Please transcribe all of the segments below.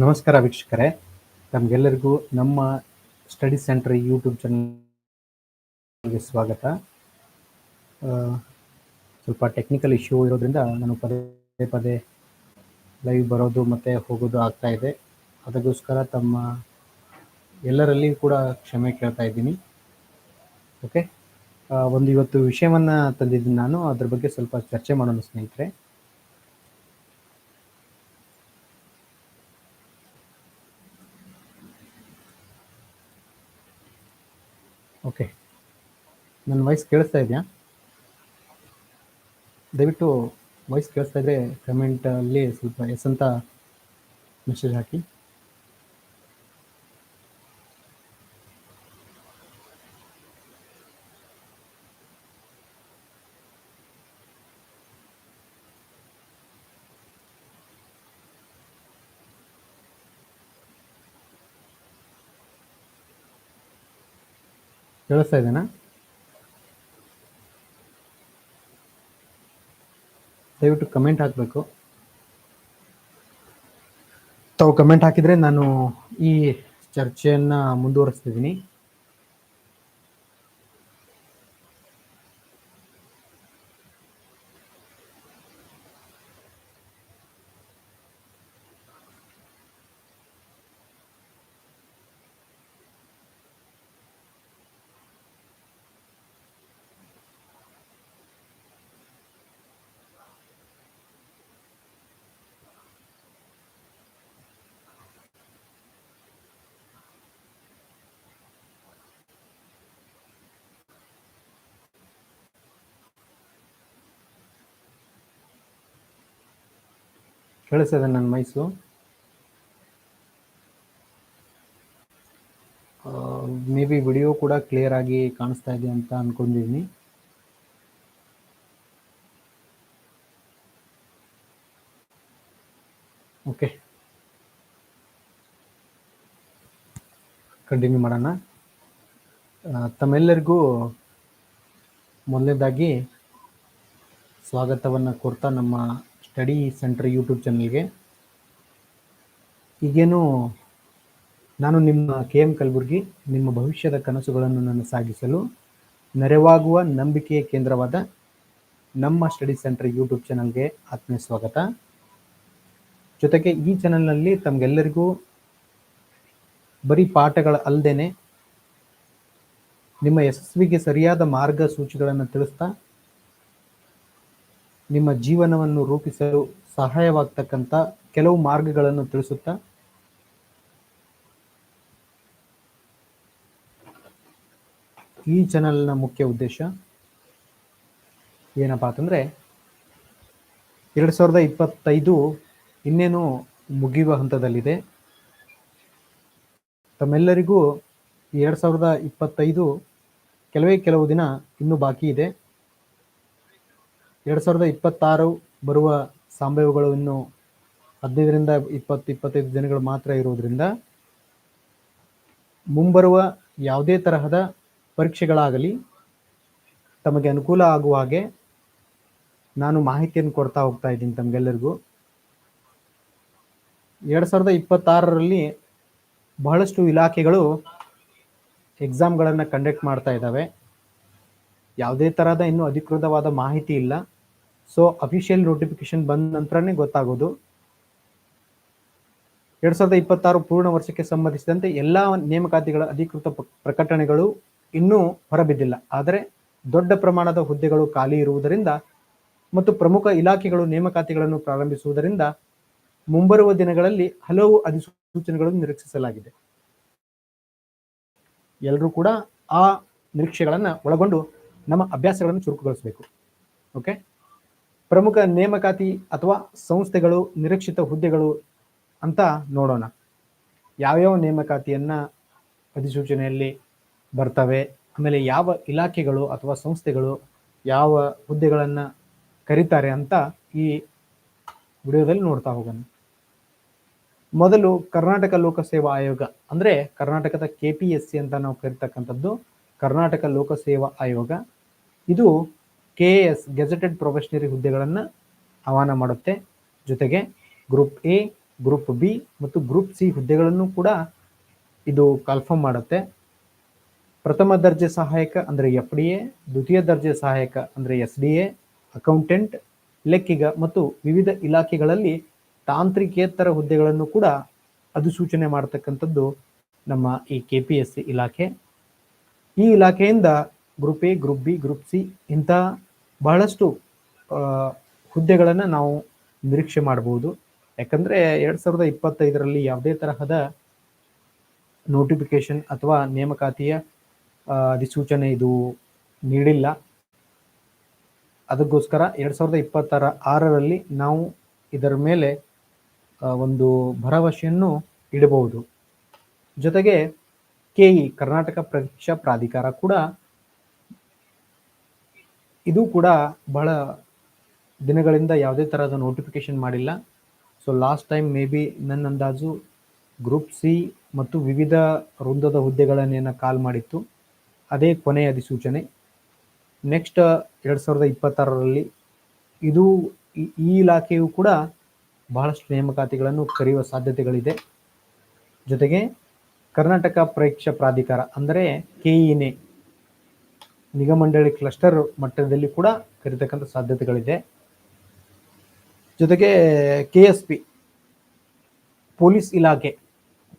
ನಮಸ್ಕಾರ ವೀಕ್ಷಕರೇ. ತಮಗೆಲ್ಲರಿಗೂ ನಮ್ಮ ಸ್ಟಡಿ ಸೆಂಟರ್ ಯೂಟ್ಯೂಬ್ ಚಾನಲ್ಗೆ ಸ್ವಾಗತ. ಸ್ವಲ್ಪ ಟೆಕ್ನಿಕಲ್ ಇಶ್ಯೂ ಇರೋದ್ರಿಂದ ನಾನು ಪದೇ ಪದೇ ಲೈವ್ ಬರೋದು ಮತ್ತು ಹೋಗೋದು ಆಗ್ತಾ ಇದೆ. ಅದಕ್ಕೋಸ್ಕರ ತಮ್ಮ ಎಲ್ಲರಲ್ಲಿ ಕೂಡ ಕ್ಷಮೆ ಕೇಳ್ತಾ ಇದ್ದೀನಿ. ಓಕೆ? ಒಂದು ಇವತ್ತು ವಿಷಯವನ್ನು ತಂದಿದ್ದೀನಿ ನಾನು. ಅದ್ರ ಬಗ್ಗೆ ಸ್ವಲ್ಪ ಚರ್ಚೆ ಮಾಡೋಣ ಸ್ನೇಹಿತರೆ. ಓಕೆ. ನನ್ನ ವಾಯ್ಸ್ ಕೇಳಿಸ್ತಾ ಇದೆಯಾ? ದಯವಿಟ್ಟು ವಾಯ್ಸ್ ಕೇಳಿಸ್ತಾ ಇದ್ರೆ ಕಮೆಂಟಲ್ಲಿ ಸ್ವಲ್ಪ ಎಸ್ ಅಂತ ಮೆಸೇಜ್ ಹಾಕಿ. ಕೇಳಿಸ್ತಾ ಇದ್ದೇನಾ? ದಯವಿಟ್ಟು ಕಮೆಂಟ್ ಹಾಕಬೇಕು. ತಾವು ಕಮೆಂಟ್ ಹಾಕಿದರೆ ನಾನು ಈ ಚರ್ಚೆಯನ್ನು ಮುಂದುವರಿಸ್ತಿದ್ದೀನಿ. ಕೇಳಿಸ್ತದೆ ನನ್ನ ಮೈಸು ಮೇ ಬಿ ವಿಡಿಯೋ ಕೂಡ ಕ್ಲಿಯರ್ ಆಗಿ ಕಾಣಿಸ್ತಾ ಇದೆ ಅಂತ ಅನ್ಕೊಂಡಿದ್ದೀನಿ ಓಕೆ ಕಂಟಿನ್ಯೂ ಮಾಡೋಣ. ತಮ್ಮೆಲ್ಲರಿಗೂ ಮೊದಲನೇದಾಗಿ ಸ್ವಾಗತವನ್ನು ಕೊಡ್ತಾ ನಮ್ಮ ಸ್ಟಡಿ ಸೆಂಟರ್ ಯೂಟ್ಯೂಬ್ ಚಾನಲ್ಗೆ. ಈಗೇನು ನಾನು ನಿಮ್ಮ ಕೆ ಎಂ ಕಲಬುರ್ಗಿ, ನಿಮ್ಮ ಭವಿಷ್ಯದ ಕನಸುಗಳನ್ನು ನನ್ನ ಸಾಗಿಸಲು ನೆರವಾಗುವ ನಂಬಿಕೆಯ ಕೇಂದ್ರವಾದ ನಮ್ಮ ಸ್ಟಡಿ ಸೆಂಟರ್ ಯೂಟ್ಯೂಬ್ ಚಾನಲ್ಗೆ ಆತ್ಮೀಯ ಸ್ವಾಗತ. ಜೊತೆಗೆ ಈ ಚಾನಲ್ನಲ್ಲಿ ತಮಗೆಲ್ಲರಿಗೂ ಬರೀ ಪಾಠಗಳ ಅಲ್ಲದೇನೆ ನಿಮ್ಮ ಯಶಸ್ವಿಗೆ ಸರಿಯಾದ ಮಾರ್ಗಸೂಚಿಗಳನ್ನು ತಿಳಿಸ್ತಾ ನಿಮ್ಮ ಜೀವನವನ್ನು ರೂಪಿಸಲು ಸಹಾಯವಾಗ್ತಕ್ಕಂಥ ಕೆಲವು ಮಾರ್ಗಗಳನ್ನು ತಿಳಿಸುತ್ತಾ? ಈ ಚಾನಲ್ನ ಮುಖ್ಯ ಉದ್ದೇಶ ಏನಪ್ಪಾ ಅಂತಂದರೆ, ಎರಡು ಸಾವಿರದ ಇಪ್ಪತ್ತೈದು ಇನ್ನೇನು ಮುಗಿಯುವ ಹಂತದಲ್ಲಿದೆ. ತಮ್ಮೆಲ್ಲರಿಗೂ ಎರಡು ಸಾವಿರದ ಇಪ್ಪತ್ತೈದು ಕೆಲವೇ ಕೆಲವು ದಿನ ಇನ್ನೂ ಬಾಕಿ ಇದೆ. ಎರಡು ಸಾವಿರದ ಇಪ್ಪತ್ತಾರು ಬರುವ ಸಂಭವಗಳು ಇನ್ನು ಹದಿನೈದರಿಂದ ಇಪ್ಪತ್ತು, ಇಪ್ಪತ್ತೈದು ದಿನಗಳು ಮಾತ್ರ ಇರುವುದರಿಂದ ಮುಂಬರುವ ಯಾವುದೇ ತರಹದ ಪರೀಕ್ಷೆಗಳಾಗಲಿ ತಮಗೆ ಅನುಕೂಲ ಆಗುವ ಹಾಗೆ ನಾನು ಮಾಹಿತಿಯನ್ನು ಕೊಡ್ತಾ ಹೋಗ್ತಾ ಇದ್ದೀನಿ ತಮಗೆಲ್ಲರಿಗೂ. ಎರಡು ಸಾವಿರದ ಇಪ್ಪತ್ತಾರರಲ್ಲಿ ಬಹಳಷ್ಟು ಇಲಾಖೆಗಳು ಎಕ್ಸಾಮ್ಗಳನ್ನು ಕಂಡಕ್ಟ್ ಮಾಡ್ತಾ ಇದ್ದಾವೆ. ಯಾವುದೇ ತರಹದ ಇನ್ನೂ ಅಧಿಕೃತವಾದ ಮಾಹಿತಿ ಇಲ್ಲ. ಸೊ ಅಫಿಷಿಯಲ್ ನೋಟಿಫಿಕೇಶನ್ ಬಂದ ನಂತರನೇ ಗೊತ್ತಾಗೋದು. ಎರಡ್ ಸಾವಿರದ ಇಪ್ಪತ್ತಾರು ಪೂರ್ಣ ವರ್ಷಕ್ಕೆ ಸಂಬಂಧಿಸಿದಂತೆ ಎಲ್ಲ ನೇಮಕಾತಿಗಳ ಅಧಿಕೃತ ಪ್ರಕಟಣೆಗಳು ಇನ್ನೂ ಹೊರಬಿದ್ದಿಲ್ಲ. ಆದರೆ, ದೊಡ್ಡ ಪ್ರಮಾಣದ ಹುದ್ದೆಗಳು ಖಾಲಿ ಇರುವುದರಿಂದ ಮತ್ತು ಪ್ರಮುಖ ಇಲಾಖೆಗಳು ನೇಮಕಾತಿಗಳನ್ನು ಪ್ರಾರಂಭಿಸುವುದರಿಂದ ಮುಂಬರುವ ದಿನಗಳಲ್ಲಿ ಹಲವು ಅಧಿಸೂಚನೆಗಳನ್ನು ನಿರೀಕ್ಷಿಸಲಾಗಿದೆ. ಎಲ್ಲರೂ ಕೂಡ ಆ ನಿರೀಕ್ಷೆಗಳನ್ನು ಒಳಗೊಂಡು ನಮ್ಮ ಅಭ್ಯಾಸಗಳನ್ನು ಚುರುಕುಗೊಳಿಸಬೇಕು. ಓಕೆ ಪ್ರಮುಖ ನೇಮಕಾತಿ ಅಥವಾ ಸಂಸ್ಥೆಗಳು, ನಿರೀಕ್ಷಿತ ಹುದ್ದೆಗಳು ಅಂತ ನೋಡೋಣ. ಯಾವ್ಯಾವ ನೇಮಕಾತಿಯನ್ನು ಅಧಿಸೂಚನೆಯಲ್ಲಿ ಬರ್ತವೆ, ಆಮೇಲೆ ಯಾವ ಇಲಾಖೆಗಳು ಅಥವಾ ಸಂಸ್ಥೆಗಳು ಯಾವ ಹುದ್ದೆಗಳನ್ನು ಕರೀತಾರೆ ಅಂತ ಈ ವಿಡಿಯೋದಲ್ಲಿ ನೋಡ್ತಾ ಹೋಗೋಣ. ಮೊದಲು ಕರ್ನಾಟಕ ಲೋಕಸೇವಾ ಆಯೋಗ, ಅಂದರೆ ಕರ್ನಾಟಕದ ಕೆ ಪಿ ಎಸ್ ಸಿ ಅಂತ ನಾವು ಕರಿತಕ್ಕಂಥದ್ದು ಕರ್ನಾಟಕ ಲೋಕಸೇವಾ ಆಯೋಗ. ಇದು ಕೆ ಎಸ್ ಗೆಜೆಟೆಡ್ ಪ್ರೊಫೆಷನರಿ ಹುದ್ದೆಗಳನ್ನು ಆಹ್ವಾನ ಮಾಡುತ್ತೆ. ಜೊತೆಗೆ ಗ್ರೂಪ್ ಎ, ಗ್ರೂಪ್ ಬಿ ಮತ್ತು ಗ್ರೂಪ್ ಸಿ ಹುದ್ದೆಗಳನ್ನು ಕೂಡ ಇದು ಕನ್ಫರ್ಮ್ ಮಾಡುತ್ತೆ. ಪ್ರಥಮ ದರ್ಜೆ ಸಹಾಯಕ ಅಂದರೆ ಎಫ್ ಡಿ ಎ, ದ್ವಿತೀಯ ದರ್ಜೆ ಸಹಾಯಕ ಅಂದರೆ ಎಸ್ ಡಿ ಎ, ಅಕೌಂಟೆಂಟ್, ಲೆಕ್ಕಿಗ ಮತ್ತು ವಿವಿಧ ಇಲಾಖೆಗಳಲ್ಲಿ ತಾಂತ್ರಿಕೇತರ ಹುದ್ದೆಗಳನ್ನು ಕೂಡ ಅಧಿಸೂಚನೆ ಮಾಡತಕ್ಕಂಥದ್ದು ನಮ್ಮ ಈ ಕೆ ಪಿ ಎಸ್ ಸಿ ಇಲಾಖೆ. ಈ ಇಲಾಖೆಯಿಂದ group A, group B, group C ಇಂತಹ ಬಹಳಷ್ಟು ಹುದ್ದೆಗಳನ್ನು ನಾವು ನಿರೀಕ್ಷೆ ಮಾಡಬಹುದು ಯಾಕಂದರೆ ಎರಡು ಸಾವಿರದ ಇಪ್ಪತ್ತೈದರಲ್ಲಿ ಯಾವುದೇ ತರಹದ ನೋಟಿಫಿಕೇಶನ್ ಅಥವಾ ನೇಮಕಾತಿಯ ಅಧಿಸೂಚನೆ ಇದು ನೀಡಿಲ್ಲ. ಅದಕ್ಕೋಸ್ಕರ ಎರಡು ಸಾವಿರದ ಇಪ್ಪತ್ತರ ಆರರಲ್ಲಿ ನಾವು ಇದರ ಮೇಲೆ ಒಂದು ಭರವಸೆಯನ್ನು ಇಡಬಹುದು. ಜೊತೆಗೆ ಕೆಇ ಕರ್ನಾಟಕ ಪರೀಕ್ಷಾ ಪ್ರಾಧಿಕಾರ ಕೂಡ ಇದು ಕೂಡ ಬಹಳ ದಿನಗಳಿಂದ ಯಾವುದೇ ತರಹದ ನೋಟಿಫಿಕೇಶನ್ ಮಾಡಿಲ್ಲ. So last time may be ನನ್ನ ಅಂದಾಜು ಗ್ರೂಪ್ ಸಿ ಮತ್ತು ವಿವಿಧ ವೃಂದದ ಹುದ್ದೆಗಳನ್ನೇನ ಕಾಲ್ ಮಾಡಿತ್ತು. ಅದೇ ಕೊನೆಯ ಅಧಿಸೂಚನೆ. ನೆಕ್ಸ್ಟ್ ಎರಡು ಸಾವಿರದ ಇಪ್ಪತ್ತಾರರಲ್ಲಿ ಇದು ಈ ಇಲಾಖೆಯು ಕೂಡ ಬಹಳಷ್ಟು ನೇಮಕಾತಿಗಳನ್ನು ಕರೆಯುವ ಸಾಧ್ಯತೆಗಳಿದೆ. ಜೊತೆಗೆ ಕರ್ನಾಟಕ ಪರೀಕ್ಷಾ ಪ್ರಾಧಿಕಾರ ಅಂದರೆ ಕೆಇನೆ ನಿಗಮಂಡಳಿ ಕ್ಲಸ್ಟರ್ ಮಟ್ಟದಲ್ಲಿ ಕೂಡ ಕರೀತಕ್ಕಂಥ ಸಾಧ್ಯತೆಗಳಿದೆ. ಜೊತೆಗೆ ಕೆ ಎಸ್ ಪಿ ಪೊಲೀಸ್ ಇಲಾಖೆ.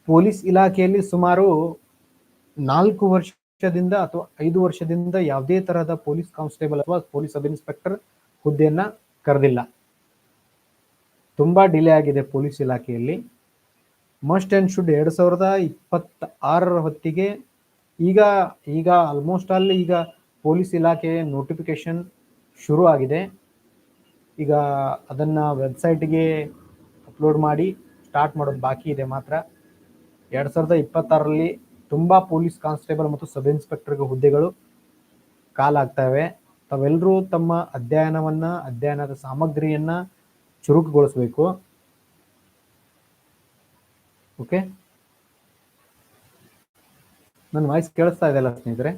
ಪೊಲೀಸ್ ಇಲಾಖೆಯಲ್ಲಿ ಸುಮಾರು ನಾಲ್ಕು ವರ್ಷದಿಂದ ಅಥವಾ ಐದು ವರ್ಷದಿಂದ ಯಾವುದೇ ತರಹದ ಪೊಲೀಸ್ ಕಾನ್ಸ್ಟೇಬಲ್ ಅಥವಾ ಪೊಲೀಸ್ ಸಬ್ ಇನ್ಸ್ಪೆಕ್ಟರ್ ಹುದ್ದೆಯನ್ನ ಕರೆದಿಲ್ಲ. ತುಂಬಾ ಡಿಲೇ ಆಗಿದೆ ಪೊಲೀಸ್ ಇಲಾಖೆಯಲ್ಲಿ. ಮಸ್ಟ್ ಅಂಡ್ ಶುಡ್ ಎರಡು ಸಾವಿರದ ಇಪ್ಪತ್ತ ಆರರ ಹೊತ್ತಿಗೆ ಈಗ ಈಗ ಆಲ್ಮೋಸ್ಟ್ ಅಲ್ಲಿ ಈಗ ಪೊಲೀಸ್ ಇಲಾಖೆ ನೋಟಿಫಿಕೇಶನ್ ಶುರು ಆಗಿದೆ. ಈಗ ಅದನ್ನು ವೆಬ್ಸೈಟ್ಗೆ ಅಪ್ಲೋಡ್ ಮಾಡಿ ಸ್ಟಾರ್ಟ್ ಮಾಡೋದು ಬಾಕಿ ಇದೆ ಮಾತ್ರ. ಎರಡು ಸಾವಿರದ ಇಪ್ಪತ್ತಾರರಲ್ಲಿ ತುಂಬ ಪೊಲೀಸ್ ಕಾನ್ಸ್ಟೇಬಲ್ ಮತ್ತು ಸಬ್ ಇನ್ಸ್ಪೆಕ್ಟರ್ಗೆ ಹುದ್ದೆಗಳು ಕಾಲಾಗ್ತವೆ ತಾವೆಲ್ಲರೂ ತಮ್ಮ ಅಧ್ಯಯನವನ್ನು, ಅಧ್ಯಯನದ ಸಾಮಗ್ರಿಯನ್ನು ಚುರುಕುಗೊಳಿಸಬೇಕು. ಓಕೆ ನನ್ನ ವಾಯ್ಸ್ ಕೇಳಿಸ್ತಾ ಇದೆಯಲ್ಲ ಸ್ನೇಹಿತರೆ?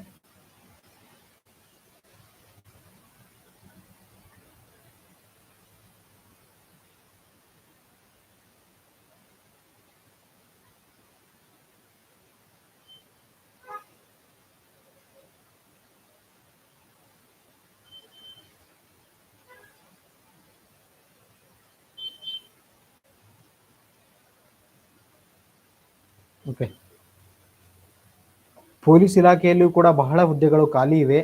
ಓಕೆ ಪೊಲೀಸ್ ಇಲಾಖೆಯಲ್ಲಿಯೂ ಕೂಡ ಬಹಳ ಹುದ್ದೆಗಳು ಖಾಲಿ ಇವೆ.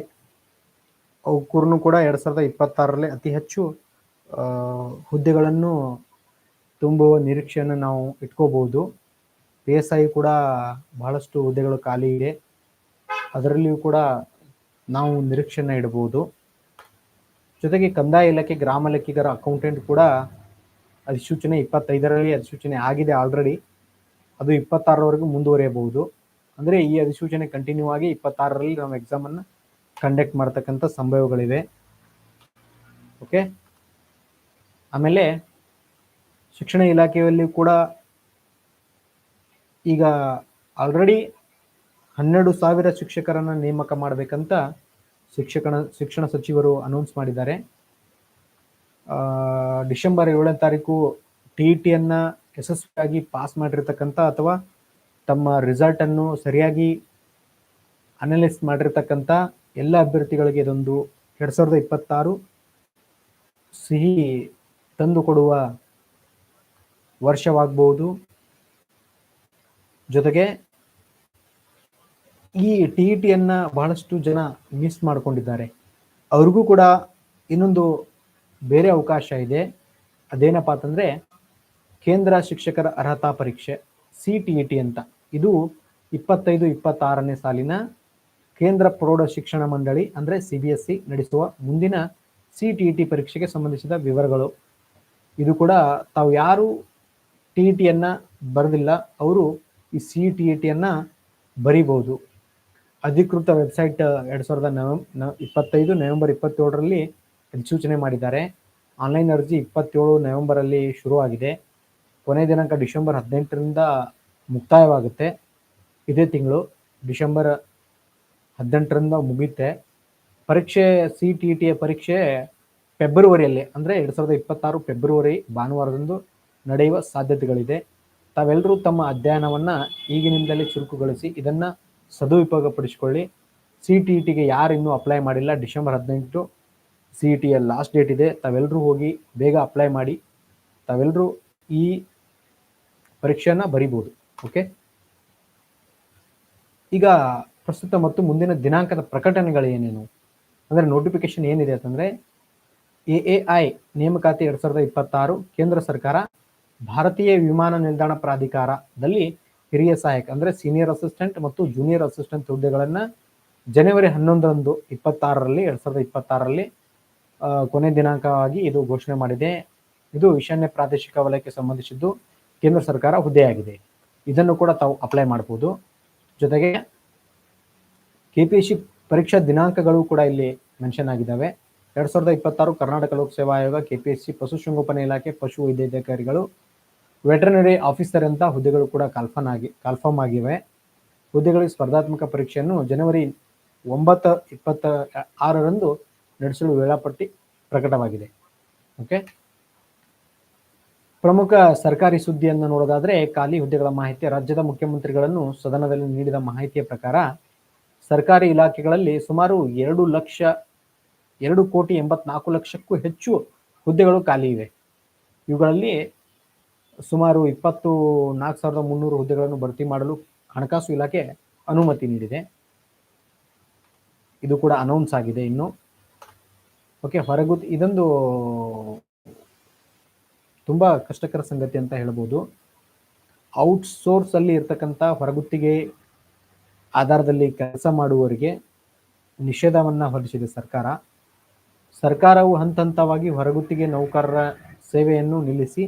ಅವರು ಕೂಡ ಎರಡ್ ಸಾವಿರದ ಇಪ್ಪತ್ತಾರರಲ್ಲಿ ಅತಿ ಹೆಚ್ಚು ಹುದ್ದೆಗಳನ್ನು ತುಂಬುವ ನಿರೀಕ್ಷೆಯನ್ನು ನಾವು ಇಟ್ಕೋಬಹುದು. ಪಿ ಎಸ್ ಐ ಕೂಡ ಬಹಳಷ್ಟು ಹುದ್ದೆಗಳು ಖಾಲಿ ಇದೆ. ಅದರಲ್ಲಿಯೂ ಕೂಡ ನಾವು ನಿರೀಕ್ಷೆಯನ್ನು ಇಡಬಹುದು ಜೊತೆಗೆ ಕಂದಾಯ ಇಲಾಖೆ, ಗ್ರಾಮ ಲೆಕ್ಕಿಗರ ಅಕೌಂಟೆಂಟ್ ಕೂಡ ಅಧಿಸೂಚನೆ ಇಪ್ಪತ್ತೈದರಲ್ಲಿ ಅಧಿಸೂಚನೆ ಆಗಿದೆ ಆಲ್ರೆಡಿ. ಅದು ಇಪ್ಪತ್ತಾರರವರೆಗೂ ಮುಂದುವರಿಯಬಹುದು. ಅಂದ್ರೆ ಈ ಅಧಿಸೂಚನೆ ಕಂಟಿನ್ಯೂ ಆಗಿ ಇಪ್ಪತ್ತಾರರಲ್ಲಿ ನಾವು ಎಕ್ಸಾಮ್ ಅನ್ನ ಕಂಡಕ್ಟ್ ಮಾಡ್ತಕ್ಕಂಥ ಸಂಭವಗಳಿವೆ. ಓಕೆ ಆಮೇಲೆ ಶಿಕ್ಷಣ ಇಲಾಖೆಯಲ್ಲಿ ಕೂಡ ಈಗ ಆಲ್ರೆಡಿ ಹನ್ನೆರಡು ಸಾವಿರ ಶಿಕ್ಷಕರನ್ನ ನೇಮಕ ಮಾಡಬೇಕಂತ ಶಿಕ್ಷಕನ, ಶಿಕ್ಷಣ ಸಚಿವರು ಅನೌನ್ಸ್ ಮಾಡಿದ್ದಾರೆ. ಡಿಸೆಂಬರ್ ಏಳನೇ ತಾರೀಕು ಟಿ ಇ ಟಿಯನ್ನ ಯಶಸ್ವಿಯಾಗಿ ಪಾಸ್ ಮಾಡಿರ್ತಕ್ಕಂಥ ಅಥವಾ ತಮ್ಮ ರಿಸಲ್ಟ್ ಅನ್ನು ಸರಿಯಾಗಿ ಅನಲೈಸ್ ಮಾಡಿರ್ತಕ್ಕಂಥ ಎಲ್ಲ ಅಭ್ಯರ್ಥಿಗಳಿಗೆ ಇದೊಂದು ಎರಡ್ ಸಾವಿರದ ಇಪ್ಪತ್ತಾರು ಸಿಹಿ ತಂದು ಕೊಡುವ ವರ್ಷವಾಗಬಹುದು ಜೊತೆಗೆ ಈ ಟಿ ಇ ಟಿಯನ್ನು ಬಹಳಷ್ಟು ಜನ ಮಿಸ್ ಮಾಡಿಕೊಂಡಿದ್ದಾರೆ. ಅವ್ರಿಗೂ ಕೂಡ ಇನ್ನೊಂದು ಬೇರೆ ಅವಕಾಶ ಇದೆ. ಅದೇನಪ್ಪ ಅಂತಂದ್ರೆ ಕೇಂದ್ರ ಶಿಕ್ಷಕರ ಅರ್ಹತಾ ಪರೀಕ್ಷೆ, ಸಿ ಟಿ ಇ ಟಿ ಅಂತ. ಇದು ಇಪ್ಪತ್ತೈದು, ಇಪ್ಪತ್ತಾರನೇ ಸಾಲಿನ ಕೇಂದ್ರ ಪ್ರೌಢ ಶಿಕ್ಷಣ ಮಂಡಳಿ, ಅಂದರೆ ಸಿ ಬಿ ಎಸ್ ಸಿ ನಡೆಸುವ ಮುಂದಿನ ಸಿ ಟಿ ಇ ಟಿ ಪರೀಕ್ಷೆಗೆ ಸಂಬಂಧಿಸಿದ ವಿವರಗಳು. ಇದು ಕೂಡ ತಾವು ಯಾರು ಟಿ ಇ ಟಿಯನ್ನು ಬರೆದಿಲ್ಲ, ಅವರು ಈ ಸಿ ಟಿ ಇ ಟಿಯನ್ನು ಬರಿಬಹುದು. ಅಧಿಕೃತ ವೆಬ್ಸೈಟ್ ಎರಡು ಸಾವಿರದ ನವೆಂ ಇಪ್ಪತ್ತೈದು, ನವೆಂಬರ್ ಇಪ್ಪತ್ತೇಳರಲ್ಲಿ ಅಧಿಸೂಚನೆ ಮಾಡಿದ್ದಾರೆ. ಆನ್ಲೈನ್ ಅರ್ಜಿ ಇಪ್ಪತ್ತೇಳು ನವೆಂಬರಲ್ಲಿ ಶುರುವಾಗಿದೆ. ಕೊನೆಯ ದಿನಾಂಕ ಡಿಸೆಂಬರ್ ಹದಿನೆಂಟರಿಂದ ಮುಕ್ತಾಯವಾಗುತ್ತೆ. ಇದೇ ತಿಂಗಳು ಡಿಸೆಂಬರ್ ಹದಿನೆಂಟರಿಂದ ಮುಗಿಯುತ್ತೆ. ಪರೀಕ್ಷೆ ಸಿ ಟಿ ಟಿಯ ಪರೀಕ್ಷೆ ಫೆಬ್ರವರಿಯಲ್ಲಿ, ಅಂದರೆ ಎರಡು ಸಾವಿರದ ಇಪ್ಪತ್ತಾರು ಫೆಬ್ರವರಿ ಭಾನುವಾರದಂದು ನಡೆಯುವ ಸಾಧ್ಯತೆಗಳಿದೆ. ತಾವೆಲ್ಲರೂ ತಮ್ಮ ಅಧ್ಯಯನವನ್ನು ಈಗಿನಿಂದಲೇ ಚುರುಕುಗೊಳಿಸಿ, ಇದನ್ನು ಸದುಪಯೋಗಪಡಿಸಿಕೊಳ್ಳಿ. ಸಿ ಟಿ ಟಿಗೆ ಯಾರು ಇನ್ನೂ ಅಪ್ಲೈ ಮಾಡಿಲ್ಲ. ಡಿಸೆಂಬರ್ ಹದಿನೆಂಟು ಸಿ ಇ ಟಿಯ ಲಾಸ್ಟ್ ಡೇಟ್ ಇದೆ. ತಾವೆಲ್ಲರೂ ಹೋಗಿ ಬೇಗ ಅಪ್ಲೈ ಮಾಡಿ. ತಾವೆಲ್ಲರೂ ಈ ಪರೀಕ್ಷೆಯನ್ನು ಬರಿಬೋದು ಓಕೆ ಈಗ ಪ್ರಸ್ತುತ ಮತ್ತು ಮುಂದಿನ ದಿನಾಂಕದ ಪ್ರಕಟಣೆಗಳು ಏನೇನು ಅಂದ್ರೆ ನೋಟಿಫಿಕೇಶನ್ ಏನಿದೆ ಅಂತಂದ್ರೆ, ಎ ಎ ಐ ನೇಮಕಾತಿ ಎರಡ್ ಸಾವಿರದ ಇಪ್ಪತ್ತಾರು ಕೇಂದ್ರ ಸರ್ಕಾರ ಭಾರತೀಯ ವಿಮಾನ ನಿಲ್ದಾಣ ಪ್ರಾಧಿಕಾರದಲ್ಲಿ ಹಿರಿಯ ಸಹಾಯಕ, ಅಂದ್ರೆ ಸೀನಿಯರ್ ಅಸಿಸ್ಟೆಂಟ್ ಮತ್ತು ಜೂನಿಯರ್ ಅಸಿಸ್ಟೆಂಟ್ ಹುದ್ದೆಗಳನ್ನ ಜನವರಿ ಹನ್ನೊಂದರಂದು ಇಪ್ಪತ್ತಾರರಲ್ಲಿ, ಎರಡ್ ಸಾವಿರದ ಇಪ್ಪತ್ತಾರರಲ್ಲಿ ಕೊನೆ ದಿನಾಂಕವಾಗಿ ಇದು ಘೋಷಣೆ ಮಾಡಿದೆ. ಇದು ಈಶಾನ್ಯ ಪ್ರಾದೇಶಿಕ ವಲಯಕ್ಕೆ ಸಂಬಂಧಿಸಿದ್ದು. ಕೇಂದ್ರ ಸರ್ಕಾರ ಹುದ್ದೆಯಾಗಿದೆ. ಇದನ್ನು ಕೂಡ ತಾವು ಅಪ್ಲೈ ಮಾಡ್ಬೋದು. ಜೊತೆಗೆ ಕೆ ಪಿ ಎಸ್ ಸಿ ಪರೀಕ್ಷಾ ದಿನಾಂಕಗಳು ಕೂಡ ಇಲ್ಲಿ ಮೆನ್ಷನ್ ಆಗಿದ್ದಾವೆ. ಎರಡ್ ಸಾವಿರದ ಇಪ್ಪತ್ತಾರು ಕರ್ನಾಟಕ ಲೋಕಸೇವಾ ಆಯೋಗ ಕೆ ಪಿ ಎಸ್ ಸಿ ಪಶುಸಂಗೋಪನೆ ಇಲಾಖೆ ಪಶು ವೈದ್ಯಾಧಿಕಾರಿಗಳು, ವೆಟರ್ನರಿ ಆಫೀಸರ್ ಅಂತ ಹುದ್ದೆಗಳು ಕೂಡ ಕಾಲ್ಫನ್ ಆಗಿ, ಕಾಲ್ಫಾರ್ಮ್ ಆಗಿವೆ. ಹುದ್ದೆಗಳಿಗೆ ಸ್ಪರ್ಧಾತ್ಮಕ ಪರೀಕ್ಷೆಯನ್ನು ಜನವರಿ ಒಂಬತ್ತು, ಇಪ್ಪತ್ತ ಆರರಂದು ನಡೆಸಲು ವೇಳಾಪಟ್ಟಿ ಪ್ರಕಟವಾಗಿದೆ. ಓಕೆ ಪ್ರಮುಖ ಸರ್ಕಾರಿ ಸುದ್ದಿಯನ್ನು ನೋಡೋದಾದರೆ ಖಾಲಿ ಹುದ್ದೆಗಳ ಮಾಹಿತಿ ರಾಜ್ಯದ ಮುಖ್ಯಮಂತ್ರಿಗಳನ್ನು ಸದನದಲ್ಲಿ ನೀಡಿದ ಮಾಹಿತಿಯ ಪ್ರಕಾರ ಸರ್ಕಾರಿ ಇಲಾಖೆಗಳಲ್ಲಿ ಸುಮಾರು ಎರಡು ಲಕ್ಷ, ಎರಡು ಕೋಟಿ ಎಂಬತ್ನಾಲ್ಕು ಲಕ್ಷಕ್ಕೂ ಹೆಚ್ಚು ಹುದ್ದೆಗಳು ಖಾಲಿ ಇವೆ. ಇವುಗಳಲ್ಲಿ ಸುಮಾರು ಇಪ್ಪತ್ತು, ನಾಲ್ಕು ಸಾವಿರದ ಮುನ್ನೂರು ಹುದ್ದೆಗಳನ್ನು ಭರ್ತಿ ಮಾಡಲು ಹಣಕಾಸು ಇಲಾಖೆ ಅನುಮತಿ ನೀಡಿದೆ. ಇದು ಕೂಡ ಅನೌನ್ಸ್ ಆಗಿದೆ ಇನ್ನು. ಓಕೆ ಹೊರಗು ಇದೊಂದು ತುಂಬಾ ಕಷ್ಟಕರ ಸಂಗತಿ ಅಂತ ಹೇಳ್ಬೋದು. ಔಟ್ಸೋರ್ಸಲ್ಲಿ ಇರ್ತಕ್ಕಂಥ ಹೊರಗುತ್ತಿಗೆ ಆಧಾರದಲ್ಲಿ ಕೆಲಸ ಮಾಡುವವರಿಗೆ ನಿಷೇಧವನ್ನು ಹೊರಡಿಸಿದೆ ಸರ್ಕಾರ. ಸರ್ಕಾರವು ಹಂತ ಹಂತವಾಗಿ ಹೊರಗುತ್ತಿಗೆ ನೌಕರರ ಸೇವೆಯನ್ನು ನಿಲ್ಲಿಸಿ,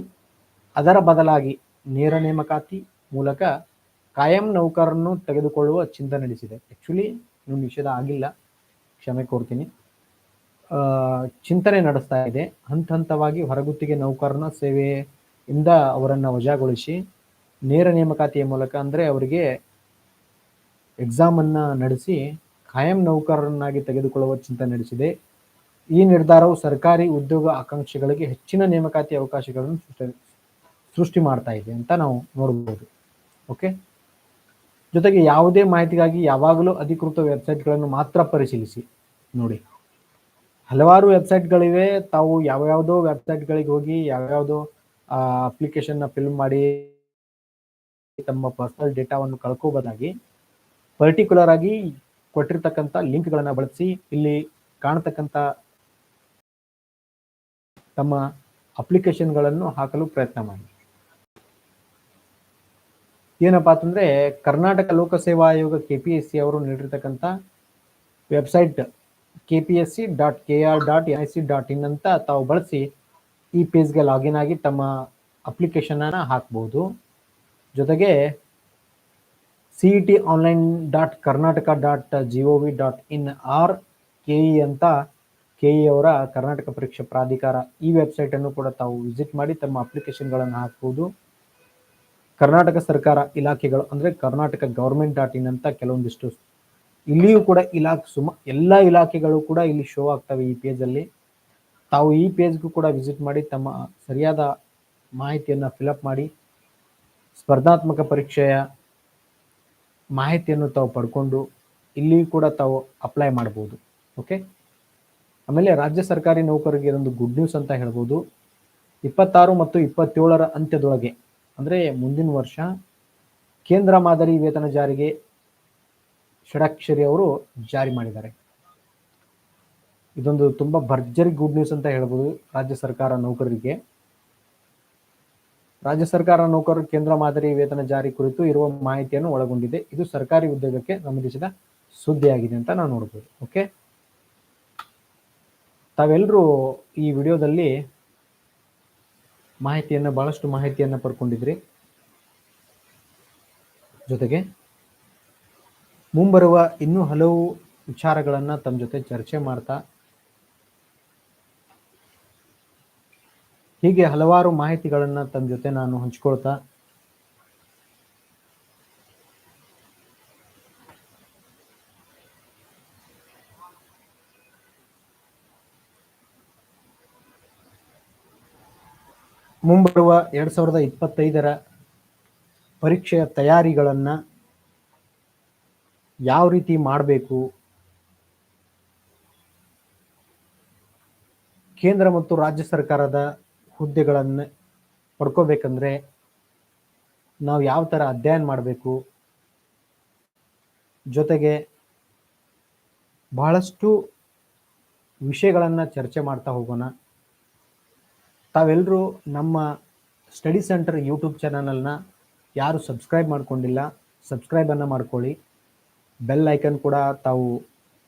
ಅದರ ಬದಲಾಗಿ ನೇರ ನೇಮಕಾತಿ ಮೂಲಕ ಕಾಯಂ ನೌಕರರನ್ನು ತೆಗೆದುಕೊಳ್ಳುವ ಚಿಂತನೆ ನಡೆಸಿದೆ. ಆ್ಯಕ್ಚುಲಿ ಇನ್ನು ನಿಷೇಧ ಆಗಿಲ್ಲ. ಕ್ಷಮೆ ಕೋರ್ತೀನಿ. ಚಿಂತನೆ ನಡೆಸ್ತಾ ಇದೆ. ಹಂತ ಹಂತವಾಗಿ ಹೊರಗುತ್ತಿಗೆ ನೌಕರನ ಸೇವೆಯಿಂದ ಅವರನ್ನು ವಜಾಗೊಳಿಸಿ ನೇರ ನೇಮಕಾತಿಯ ಮೂಲಕ ಅಂದರೆ ಅವರಿಗೆ ಎಕ್ಸಾಮನ್ನು ನಡೆಸಿ ಖಾಯಂ ನೌಕರರನ್ನಾಗಿ ತೆಗೆದುಕೊಳ್ಳುವ ಚಿಂತನೆ ನಡೆಸಿದೆ. ಈ ನಿರ್ಧಾರವು ಸರ್ಕಾರಿ ಉದ್ಯೋಗ ಆಕಾಂಕ್ಷಿಗಳಿಗೆ ಹೆಚ್ಚಿನ ನೇಮಕಾತಿ ಅವಕಾಶಗಳನ್ನು ಸೃಷ್ಟಿ ಸೃಷ್ಟಿ ಮಾಡ್ತಾ ಇದೆ ಅಂತ ನಾವು ನೋಡಬಹುದು ಓಕೆ ಜೊತೆಗೆ ಯಾವುದೇ ಮಾಹಿತಿಗಾಗಿ ಯಾವಾಗಲೂ ಅಧಿಕೃತ ವೆಬ್ಸೈಟ್ಗಳನ್ನು ಮಾತ್ರ ಪರಿಶೀಲಿಸಿ ನೋಡಿ. ಹಲವಾರು ವೆಬ್ಸೈಟ್ಗಳಿವೆ. ತಾವು ಯಾವ್ಯಾವುದೋ ವೆಬ್ಸೈಟ್ಗಳಿಗೆ ಹೋಗಿ ಯಾವ್ಯಾವುದೋ ಅಪ್ಲಿಕೇಶನ್ನ ಫಿಲ್ ಮಾಡಿ ತಮ್ಮ ಪರ್ಸನಲ್ ಡೇಟಾವನ್ನು ಕಳ್ಕೋಬೋದಾಗಿ ಪರ್ಟಿಕ್ಯುಲರ್ ಆಗಿ ಕೊಟ್ಟಿರ್ತಕ್ಕಂಥ ಲಿಂಕ್ಗಳನ್ನು ಬಳಸಿ ಇಲ್ಲಿ ಕಾಣತಕ್ಕಂಥ ತಮ್ಮ ಅಪ್ಲಿಕೇಶನ್ಗಳನ್ನು ಹಾಕಲು ಪ್ರಯತ್ನ ಮಾಡಿ. ಏನಪ್ಪಾ ಅಂತಂದ್ರೆ ಕರ್ನಾಟಕ ಲೋಕಸೇವಾ ಆಯೋಗ ಕೆ ಪಿ ಎಸ್ ಸಿ ಅವರು ನೀಡಿರ್ತಕ್ಕಂಥ website K P S C dot K R dot N I C dot in ಅಂತ ತಾವು ಬಳಸಿ ಈ ಪೇಜ್ಗೆ ಲಾಗಿನ್ ಆಗಿ ತಮ್ಮ ಅಪ್ಲಿಕೇಶನನ್ನು ಹಾಕ್ಬೋದು. ಜೊತೆಗೆ C E T online dot Karnataka dot G O V dot in R K E ಅಂತ ಕೆ ಇ ಅವರ ಕರ್ನಾಟಕ ಪರೀಕ್ಷಾ ಪ್ರಾಧಿಕಾರ ಈ ವೆಬ್ಸೈಟನ್ನು ಕೂಡ ತಾವು ವಿಸಿಟ್ ಮಾಡಿ ತಮ್ಮ ಅಪ್ಲಿಕೇಶನ್ಗಳನ್ನು ಹಾಕ್ಬೋದು. ಕರ್ನಾಟಕ ಸರ್ಕಾರ ಇಲಾಖೆಗಳು ಅಂದರೆ ಕರ್ನಾಟಕ ಗೌರ್ಮೆಂಟ್ ಡಾಟ್ ಇನ್ ಅಂತ ಕೆಲವೊಂದಿಷ್ಟು ಇಲ್ಲಿಯೂ ಕೂಡ ಇಲಾಖೆ ಸುಮ ಎಲ್ಲ ಇಲಾಖೆಗಳು ಕೂಡ ಇಲ್ಲಿ ಶೋ ಆಗ್ತವೆ ಈ ಪೇಜಲ್ಲಿ ತಾವು ಈ ಪೇಜ್ಗೂ ಕೂಡ ವಿಸಿಟ್ ಮಾಡಿ ತಮ್ಮ ಸರಿಯಾದ ಮಾಹಿತಿಯನ್ನು ಫಿಲಪ್ ಮಾಡಿ, ಸ್ಪರ್ಧಾತ್ಮಕ ಪರೀಕ್ಷೆಯ ಮಾಹಿತಿಯನ್ನು ತಾವು ಪಡ್ಕೊಂಡು ಇಲ್ಲಿ ಕೂಡ ತಾವು ಅಪ್ಲೈ ಮಾಡ್ಬೋದು ಓಕೆ ಆಮೇಲೆ ರಾಜ್ಯ ಸರ್ಕಾರಿ ನೌಕರರಿಗೆ ಇದೊಂದು ಗುಡ್ ನ್ಯೂಸ್ ಅಂತ ಹೇಳ್ಬೋದು. ಇಪ್ಪತ್ತಾರು ಮತ್ತು ಇಪ್ಪತ್ತೇಳರ ಅಂತ್ಯದೊಳಗೆ, ಅಂದರೆ ಮುಂದಿನ ವರ್ಷ ಕೇಂದ್ರ ಮಾದರಿ ವೇತನ ಜಾರಿಗೆ ಷಡಾಕ್ಷರಿ ಅವರು ಜಾರಿ ಮಾಡಿದ್ದಾರೆ. ಇದೊಂದು ತುಂಬಾ ಭರ್ಜರಿ ಗುಡ್ ನ್ಯೂಸ್ ಅಂತ ಹೇಳ್ಬೋದು ರಾಜ್ಯ ಸರ್ಕಾರ ನೌಕರರಿಗೆ. ರಾಜ್ಯ ಸರ್ಕಾರ ನೌಕರರು ಕೇಂದ್ರ ಮಾದರಿ ವೇತನ ಜಾರಿ ಕುರಿತು ಇರುವ ಮಾಹಿತಿಯನ್ನು ಒಳಗೊಂಡಿದೆ. ಇದು ಸರ್ಕಾರಿ ಉದ್ಯೋಗಕ್ಕೆ ಸಂಬಂಧಿಸಿದ ಸುದ್ದಿಯಾಗಿದೆ ಅಂತ ನಾವು ನೋಡ್ಬೋದು. ಓಕೆ? ತಾವೆಲ್ಲರೂ ಈ ವಿಡಿಯೋದಲ್ಲಿ ಮಾಹಿತಿಯನ್ನು, ಬಹಳಷ್ಟು ಮಾಹಿತಿಯನ್ನು ಪಡ್ಕೊಂಡಿದ್ರಿ. ಜೊತೆಗೆ ಮುಂಬರುವ ಇನ್ನೂ ಹಲವು ವಿಚಾರಗಳನ್ನ ತಮ್ಮ ಜೊತೆ ಚರ್ಚೆ ಮಾಡ್ತಾ, ಹೀಗೆ ಹಲವಾರು ಮಾಹಿತಿಗಳನ್ನ ತಮ್ಮ ಜೊತೆ ನಾನು ಹಂಚ್ಕೊಳ್ತಾ, ಮುಂಬರುವ ಎರಡ್ ಸಾವಿರದ ಇಪ್ಪತ್ತೈದರ ಪರೀಕ್ಷೆಯ ತಯಾರಿಗಳನ್ನು ಯಾವ ರೀತಿ ಮಾಡಬೇಕು? ಕೇಂದ್ರ ಮತ್ತು ರಾಜ್ಯ ಸರ್ಕಾರದ ಹುದ್ದೆಗಳನ್ನು ಪಡ್ಕೋಬೇಕಂದ್ರೆ ನಾವು ಯಾವ ಥರ ಅಧ್ಯಯನ ಮಾಡಬೇಕು? ಜೊತೆಗೆ ಬಹಳಷ್ಟು ವಿಷಯಗಳನ್ನು ಚರ್ಚೆ ಮಾಡ್ತಾ ಹೋಗೋಣ. ತಾವೆಲ್ಲರೂ ನಮ್ಮ ಸ್ಟಡಿ ಸೆಂಟರ್ ಯೂಟ್ಯೂಬ್ ಚಾನಲನ್ನು ಯಾರು ಸಬ್ಸ್ಕ್ರೈಬ್ ಮಾಡ್ಕೊಂಡಿಲ್ಲ ಸಬ್ಸ್ಕ್ರೈಬನ್ನು ಮಾಡ್ಕೊಳ್ಳಿ. ಬೆಲ್ ಐಕನ್ ಕೂಡ ತಾವು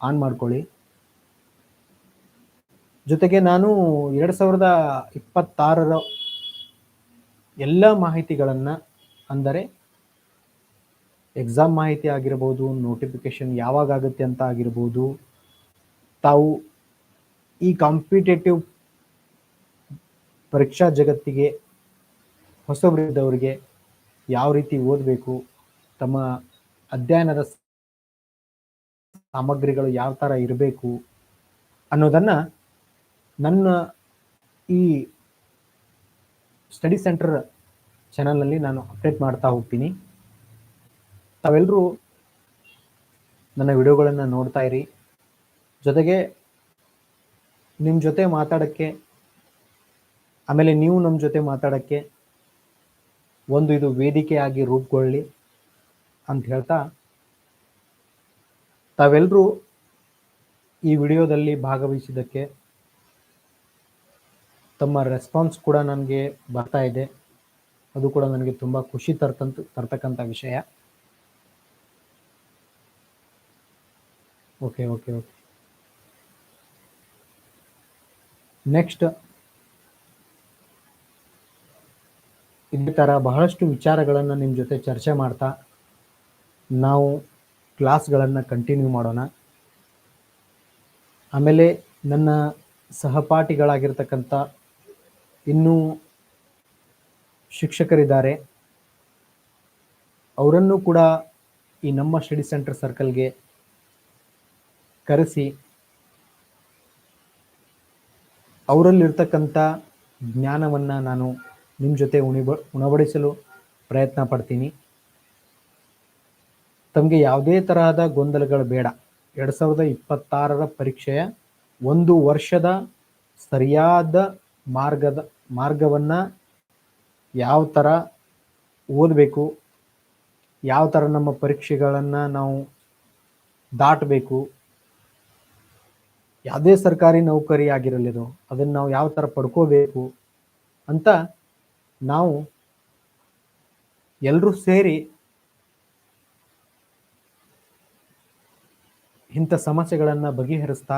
ಆನ್ ಮಾಡ್ಕೊಳ್ಳಿ. ಜೊತೆಗೆ ನಾನು ಎರಡು ಸಾವಿರದ ಇಪ್ಪತ್ತಾರರ ಎಲ್ಲ ಮಾಹಿತಿಗಳನ್ನು, ಅಂದರೆ ಎಕ್ಸಾಮ್ ಮಾಹಿತಿ ಆಗಿರ್ಬೋದು ನೋಟಿಫಿಕೇಶನ್ ಯಾವಾಗ ಆಗುತ್ತೆ ಅಂತ ಆಗಿರ್ಬೋದು, ತಾವು ಈ ಕಾಂಪಿಟೇಟಿವ್ ಪರೀಕ್ಷಾ ಜಗತ್ತಿಗೆ ಹೊಸಬರಿದ್ದವರಿಗೆ ಯಾವ ರೀತಿ ಓದಬೇಕು, ತಮ್ಮ ಅಧ್ಯಯನದ ಸಾಮಗ್ರಿಗಳು ಯಾವ ಥರ ಇರಬೇಕು ಅನ್ನೋದನ್ನು ನನ್ನ ಈ ಸ್ಟಡಿ ಸೆಂಟರ್ ಚಾನಲ್ನಲ್ಲಿ ನಾನು ಅಪ್ಡೇಟ್ ಮಾಡ್ತಾ ಹೋಗ್ತೀನಿ. ತಾವೆಲ್ಲರೂ ನನ್ನ ವಿಡಿಯೋಗಳನ್ನು ನೋಡ್ತಾ ಇರಿ. ಜೊತೆಗೆ ನಿಮ್ಮ ಜೊತೆ ಮಾತಾಡೋಕ್ಕೆ, ಆಮೇಲೆ ನೀವು ನಮ್ಮ ಜೊತೆ ಮಾತಾಡೋಕ್ಕೆ ಒಂದು ಇದು ವೇದಿಕೆಯಾಗಿ ರೂಪುಗೊಳ್ಳಿ ಅಂತ ಹೇಳ್ತಾ ತಾವೆಲ್ಲರೂ ಈ ವಿಡಿಯೋದಲ್ಲಿ ಭಾಗವಹಿಸಿದ್ದಕ್ಕೆ ತಮ್ಮ ರೆಸ್ಪಾನ್ಸ್ ಕೂಡ ನನಗೆ ಬರ್ತಾ ಇದೆ. ಅದು ಕೂಡ ನನಗೆ ತುಂಬ ಖುಷಿ ತರ್ತಂತ, ತರ್ತಕ್ಕಂಥ ವಿಷಯ. ಓಕೆ ಓಕೆ ಓಕೆ ನೆಕ್ಸ್ಟ್ ಇದೇ ಥರ ಬಹಳಷ್ಟು ವಿಚಾರಗಳನ್ನು ನಿಮ್ಮ ಜೊತೆ ಚರ್ಚೆ ಮಾಡ್ತಾ ನಾವು ಕ್ಲಾಸ್ಗಳನ್ನು ಕಂಟಿನ್ಯೂ ಮಾಡೋಣ. ಆಮೇಲೆ ನನ್ನ ಸಹಪಾಠಿಗಳಾಗಿರ್ತಕ್ಕಂಥ ಇನ್ನೂ ಶಿಕ್ಷಕರಿದ್ದಾರೆ. ಅವರನ್ನು ಕೂಡ ಈ ನಮ್ಮ ಸ್ಟಡಿ ಸೆಂಟರ್ ಸರ್ಕಲ್ಗೆ ಕರೆಸಿ, ಅವರಲ್ಲಿರ್ತಕ್ಕಂಥ ಜ್ಞಾನವನ್ನು ನಾನು ನಿಮ್ಮ ಜೊತೆ ಉಣಿಬ, ಉಣಬಡಿಸಲು ಪ್ರಯತ್ನ ಪಡ್ತೀನಿ. ತಮಗೆ ಯಾವುದೇ ತರಹದ ಗೊಂದಲಗಳು ಬೇಡ. ಎರಡು ಸಾವಿರದ ಇಪ್ಪತ್ತಾರರ ಪರೀಕ್ಷೆಯ ಒಂದು ವರ್ಷದ ಸರಿಯಾದ ಮಾರ್ಗದ, ಮಾರ್ಗವನ್ನು ಯಾವ ಥರ ಓದಬೇಕು, ಯಾವ ಥರ ನಮ್ಮ ಪರೀಕ್ಷೆಗಳನ್ನು ನಾವು ದಾಟಬೇಕು, ಯಾವುದೇ ಸರ್ಕಾರಿ ನೌಕರಿ ಆಗಿರಲಿದು ಅದನ್ನು ನಾವು ಯಾವ ಥರ ಪಡ್ಕೋಬೇಕು ಅಂತ ನಾವು ಎಲ್ಲರೂ ಸೇರಿ ಇಂಥ ಸಮಸ್ಯೆಗಳನ್ನು ಬಗೆಹರಿಸ್ತಾ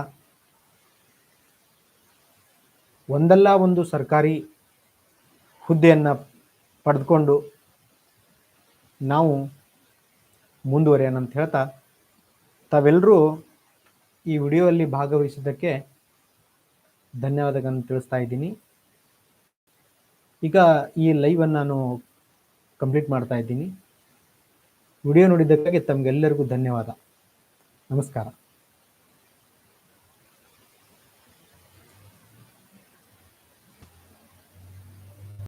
ಒಂದಲ್ಲ ಒಂದು ಸರ್ಕಾರಿ ಹುದ್ದೆಯನ್ನು ಪಡೆದುಕೊಂಡು ನಾವು ಮುಂದುವರಿಯೋಣ ಅಂತ ಹೇಳ್ತಾ ತಾವೆಲ್ಲರೂ ಈ ವಿಡಿಯೋಲ್ಲಿ ಭಾಗವಹಿಸಿದ್ದಕ್ಕೆ ಧನ್ಯವಾದಗಳನ್ನು ತಿಳಿಸ್ತಾ ಇದ್ದೀನಿ. ಈಗ ಈ ಲೈವನ್ನು ನಾನು ಕಂಪ್ಲೀಟ್ ಮಾಡ್ತಾ ಇದ್ದೀನಿ. ವಿಡಿಯೋ ನೋಡಿದ್ದಕ್ಕಾಗಿ ತಮಗೆಲ್ಲರಿಗೂ ಧನ್ಯವಾದ. ನಮಸ್ಕಾರ